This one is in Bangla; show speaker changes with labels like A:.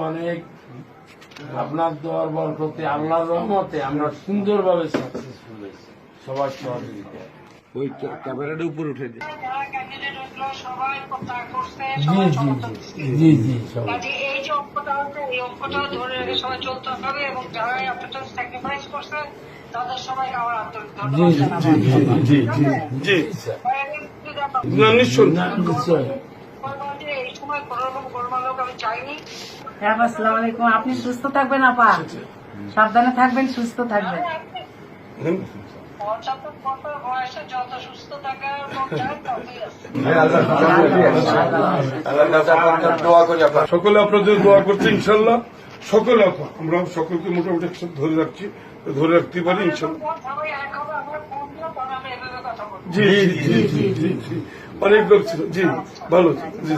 A: অনেক আপনার দোয়ার বরকতে আল্লাহর রহমতে আমরা সাকসেসফুল হয়েছি সবার সহযোগিতা
B: ওই ক্যা- ক্যামেরাটা উপরে উঠে
C: করছে
A: জি
C: ধরে রেখে সবাই চলতে হবে এবং যারা এতটা স্যাক্রিফাইস করছে
A: জি জি জি
D: না নিশ্চয়।
A: নিশ্চয়।
E: হ্যাঁ আপনি সুস্থ থাকবেন আপা? সাবধানে থাকবেন সুস্থ থাকবেন।
D: সকলে আপনাদের দোয়া করছে ইনশাল্লাহ। সকলে আপা আমরা সকলকে মোটামুটি একসাথে ধরে রাখছি ধরে রাখতে পারি জি জি জি জি অনেক লোক ছিল। জি ভালো। জি